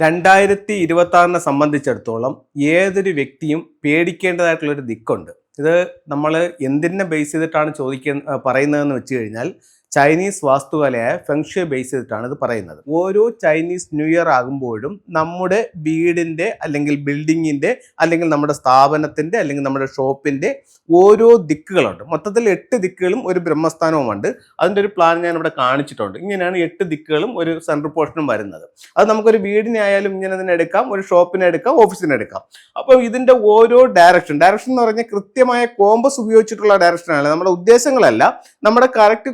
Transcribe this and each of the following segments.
രണ്ടായിരത്തി ഇരുപത്തി ആറിനെ സംബന്ധിച്ചിടത്തോളം ഏതൊരു വ്യക്തിയും പേടിക്കേണ്ടതായിട്ടുള്ള ഒരു ദിക്കുണ്ട്. ഇത് നമ്മൾ എന്തിനെ ബേസ് ചെയ്തിട്ടാണ് ചോദിക്കുന്ന പറയുന്നതെന്ന് വെച്ച് കഴിഞ്ഞാൽ ചൈനീസ് വാസ്തുകലയായ ഫെങ്ഷു ബേസ് ചെയ്തിട്ടാണ് ഇത് പറയുന്നത്. ഓരോ ചൈനീസ് ന്യൂ ഇയർ ആകുമ്പോഴും നമ്മുടെ വീടിന്റെ അല്ലെങ്കിൽ ബിൽഡിങ്ങിന്റെ അല്ലെങ്കിൽ നമ്മുടെ സ്ഥാപനത്തിന്റെ അല്ലെങ്കിൽ നമ്മുടെ ഷോപ്പിന്റെ ഓരോ ദിക്കുകളുണ്ട്. മൊത്തത്തിൽ എട്ട് ദിക്കുകളും ഒരു ബ്രഹ്മസ്ഥാനവുമുണ്ട്. അതിന്റെ ഒരു പ്ലാൻ ഞാൻ ഇവിടെ കാണിച്ചിട്ടുണ്ട്. ഇങ്ങനെയാണ് എട്ട് ദിക്കുകളും ഒരു സെൻട്രൽ പോർഷനും വരുന്നത്. അത് നമുക്കൊരു വീടിനെ ആയാലും ഇങ്ങനെ തന്നെ എടുക്കാം. ഒരു ഷോപ്പിനെ എടുക്കാം. ഓഫീസിനെ എടുക്കാം. അപ്പോൾ ഇതിന്റെ ഓരോ ഡയറക്ഷൻ ഡയറക്ഷൻ എന്ന് പറഞ്ഞാൽ കൃത്യമായ കോമ്പസ് ഉപയോഗിച്ചിട്ടുള്ള ഡയറക്ഷനാണ് നമ്മുടെ ഉദ്ദേശങ്ങളല്ല. നമ്മുടെ കറക്റ്റ്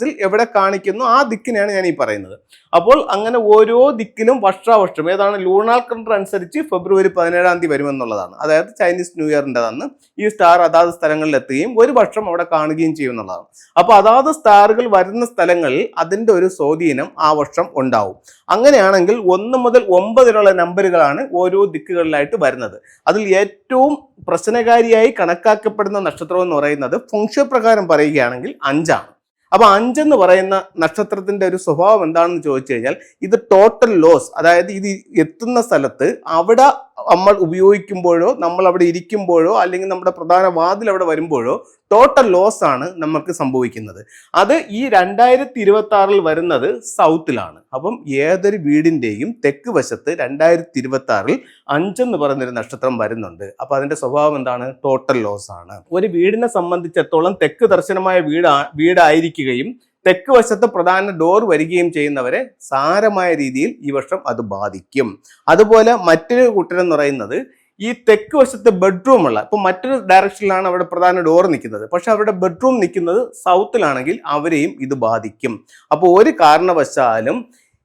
കോമ്പസിൽ എവിടെ കാണിക്കുന്നു ആ ദിക്കിനെയാണ് ഞാൻ ഈ പറയുന്നത്. അപ്പോൾ അങ്ങനെ ഓരോ ദിക്കിലും വർഷാവർഷം ഏതാണ് ലൂണാർ കലണ്ടർ അനുസരിച്ച് ഫെബ്രുവരി പതിനേഴാം തീയതി വരുമെന്നുള്ളതാണ്. അതായത് ചൈനീസ് ന്യൂ അന്ന് ഈ സ്റ്റാർ അതാത് സ്ഥലങ്ങളിൽ എത്തുകയും ഒരു വർഷം അവിടെ കാണുകയും ചെയ്യുമെന്നുള്ളതാണ് അപ്പോൾ അതാത് സ്റ്റാറുകൾ വരുന്ന സ്ഥലങ്ങളിൽ അതിന്റെ ഒരു സ്വാധീനം ആ വർഷം ഉണ്ടാവും. അങ്ങനെയാണെങ്കിൽ ഒന്ന് മുതൽ ഒമ്പതിലുള്ള നമ്പറുകളാണ് ഓരോ ദിക്കുകളിലായിട്ട് വരുന്നത്. അതിൽ ഏറ്റവും പ്രശ്നകാരിയായി കണക്കാക്കപ്പെടുന്ന നക്ഷത്രം എന്ന് പറയുന്നത് ഫുങ്ഷ പ്രകാരം പറയുകയാണെങ്കിൽ അഞ്ചാണ്. അപ്പൊ അഞ്ചെന്ന് പറയുന്ന നക്ഷത്രത്തിന്റെ ഒരു സ്വഭാവം എന്താണെന്ന് ചോദിച്ചു കഴിഞ്ഞാൽ ഇത് ടോട്ടൽ ലോസ് അതായത് ഇത് എത്തുന്ന സ്ഥലത്ത് അവിടെ നമ്മൾ ഉപയോഗിക്കുമ്പോഴോ നമ്മൾ അവിടെ ഇരിക്കുമ്പോഴോ അല്ലെങ്കിൽ നമ്മുടെ പ്രധാന വാതിൽ അവിടെ വരുമ്പോഴോ ടോട്ടൽ ലോസ് ആണ് നമുക്ക് സംഭവിക്കുന്നത്. അത് ഈ രണ്ടായിരത്തി ഇരുപത്തി ആറിൽ വരുന്നത് സൗത്തിലാണ്. അപ്പം ഏതൊരു വീടിന്റെയും തെക്ക് വശത്ത് രണ്ടായിരത്തി ഇരുപത്തി ആറിൽ അഞ്ചെന്ന് പറയുന്നൊരു നക്ഷത്രം വരുന്നുണ്ട്. അപ്പം അതിന്റെ സ്വഭാവം എന്താണ്? ടോട്ടൽ ലോസ് ആണ്. ഒരു വീടിനെ സംബന്ധിച്ചിടത്തോളം തെക്ക് ദർശനമായ വീടാ വീടായിരിക്കുകയും തെക്ക് വശത്ത് പ്രധാന ഡോർ വരികയും ചെയ്യുന്നവരെ സാരമായ രീതിയിൽ ഈ വർഷം അത് ബാധിക്കും. അതുപോലെ മറ്റൊരു കൂട്ടരെന്ന് പറയുന്നത് ഈ തെക്ക് വശത്ത് ബെഡ്റൂം ഉള്ള ഇപ്പൊ മറ്റൊരു ഡയറക്ഷനിലാണ് അവിടെ പ്രധാന ഡോർ നിൽക്കുന്നത്. പക്ഷെ അവരുടെ ബെഡ്റൂം നിൽക്കുന്നത് സൗത്തിലാണെങ്കിൽ അവരെയും ഇത് ബാധിക്കും. അപ്പോൾ ഒരു കാരണവശാലും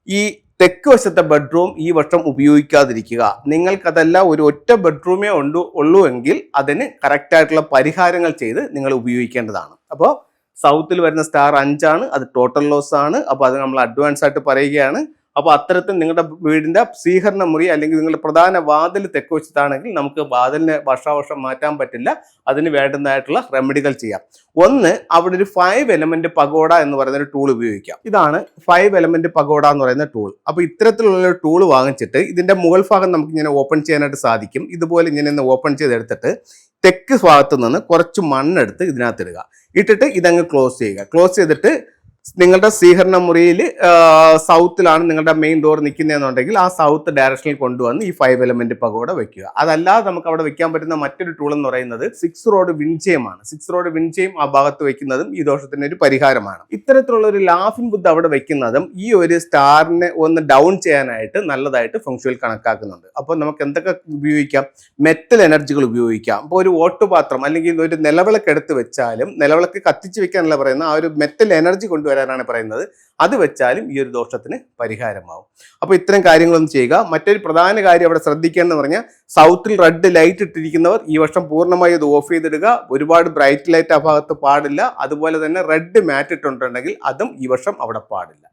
ഈ തെക്ക് വശത്തെ ബെഡ്റൂം ഈ വർഷം ഉപയോഗിക്കാതിരിക്കുക. നിങ്ങൾക്കതല്ല ഒരു ഒറ്റ ബെഡ്റൂമേ ഉള്ളൂ ഉള്ളൂ എങ്കിൽ അതിന് കറക്റ്റായിട്ടുള്ള പരിഹാരങ്ങൾ ചെയ്ത് നിങ്ങൾ ഉപയോഗിക്കേണ്ടതാണ്. അപ്പോൾ സൗത്തിൽ വരുന്ന സ്റ്റാർ അഞ്ചാണ് അത് ടോട്ടൽ ലോസ് ആണ് അപ്പോൾ അത് നമ്മൾ അഡ്വാൻസ് ആയിട്ട് പറയുകയാണ്. അപ്പോൾ അത്തരത്തിൽ നിങ്ങളുടെ വീടിന്റെ സ്വീകരണ മുറി അല്ലെങ്കിൽ നിങ്ങളുടെ പ്രധാന വാതിൽ തെക്ക് വെച്ചിട്ടാണെങ്കിൽ നമുക്ക് വാതിലിനെ വർഷാവർഷം മാറ്റാൻ പറ്റില്ല. അതിന് വേണ്ടുന്നതായിട്ടുള്ള റെമഡികൾ ചെയ്യാം. ഒന്ന് അവിടെ ഒരു ഫൈവ് എലമെന്റ് പഗോഡ എന്ന് പറയുന്ന ഒരു ടൂൾ ഉപയോഗിക്കാം. ഇതാണ് ഫൈവ് എലമെന്റ് പഗോഡ എന്ന് പറയുന്ന ടൂൾ അപ്പോൾ ഇത്തരത്തിലുള്ള ഒരു ടൂൾ വാങ്ങിച്ചിട്ട് ഇതിന്റെ മുകൾ ഭാഗം നമുക്ക് ഇങ്ങനെ ഓപ്പൺ ചെയ്യാനായിട്ട് സാധിക്കും. ഇതുപോലെ ഇങ്ങനെ ഒന്ന് ഓപ്പൺ ചെയ്തെടുത്തിട്ട് തെക്ക് ഭാഗത്ത് നിന്ന് കുറച്ച് മണ്ണെടുത്ത് ഇതിനകത്ത് ഇടുക. ഇട്ടിട്ട് ഇതങ്ങ് ക്ലോസ് ചെയ്യുക. ക്ലോസ് ചെയ്തിട്ട് നിങ്ങളുടെ സ്വീകരണ മുറിയിൽ സൗത്തിലാണ് നിങ്ങളുടെ മെയിൻ ഡോർ നിൽക്കുന്നതെന്നുണ്ടെങ്കിൽ ആ സൗത്ത് ഡയറക്ഷനിൽ കൊണ്ടുവന്ന് ഈ ഫൈവ് എലമെന്റ് പകോട വെക്കുക. അതല്ലാതെ നമുക്ക് അവിടെ വെക്കാൻ പറ്റുന്ന മറ്റൊരു ടൂൾ എന്ന് പറയുന്നത് സിക്സ് റോഡ് വിൻചയമാണ്. സിക്സ് റോഡ് വിൻചയം ആ ഭാഗത്ത് വെക്കുന്നതും ഈ ദോഷത്തിന് ഒരു പരിഹാരമാണ്. ഇത്തരത്തിലുള്ള ഒരു ലാഫിൻ ബുദ്ധ അവിടെ വെക്കുന്നതും ഈ ഒരു സ്റ്റാറിനെ ഒന്ന് ഡൗൺ ചെയ്യാനായിട്ട് നല്ലതായിട്ട് ഫംഗ്ഷനിൽ കണക്കാക്കുന്നുണ്ട്. അപ്പോൾ നമുക്ക് എന്തൊക്കെ ഉപയോഗിക്കാം? മെറ്റൽ എനർജികൾ ഉപയോഗിക്കാം. അപ്പോൾ ഒരു ഓട്ടുപാത്രം അല്ലെങ്കിൽ ഒരു നിലവിളക്ക് എടുത്ത് വെച്ചാലും നിലവിളക്ക് കത്തിച്ച് വെക്കാനല്ല പറയുന്ന ആ ഒരു മെറ്റൽ എനർജി കൊണ്ടുവരാനാണ് പറയുന്നത്. അത് വെച്ചാലും ഈ ഒരു ദോഷത്തിന് പരിഹാരമാവും. അപ്പോൾ ഇത്തരം കാര്യങ്ങളൊന്നും ചെയ്യുക. മറ്റൊരു പ്രധാന കാര്യം അവിടെ ശ്രദ്ധിക്കേണ്ടതെന്ന് പറഞ്ഞാൽ സൗത്തിൽ റെഡ് ലൈറ്റ് ഇട്ടിരിക്കുന്നവർ ഈ വർഷം പൂർണമായി അത് ഓഫ് ചെയ്തിടുക. ഒരുപാട് ബ്രൈറ്റ് ലൈറ്റ് ആ ഭാഗത്ത് പാടില്ല. അതുപോലെ തന്നെ റെഡ് മാറ്റ് ഇട്ടിട്ടുണ്ടെങ്കിൽ അതും ഈ വർഷം അവിടെ പാടില്ല.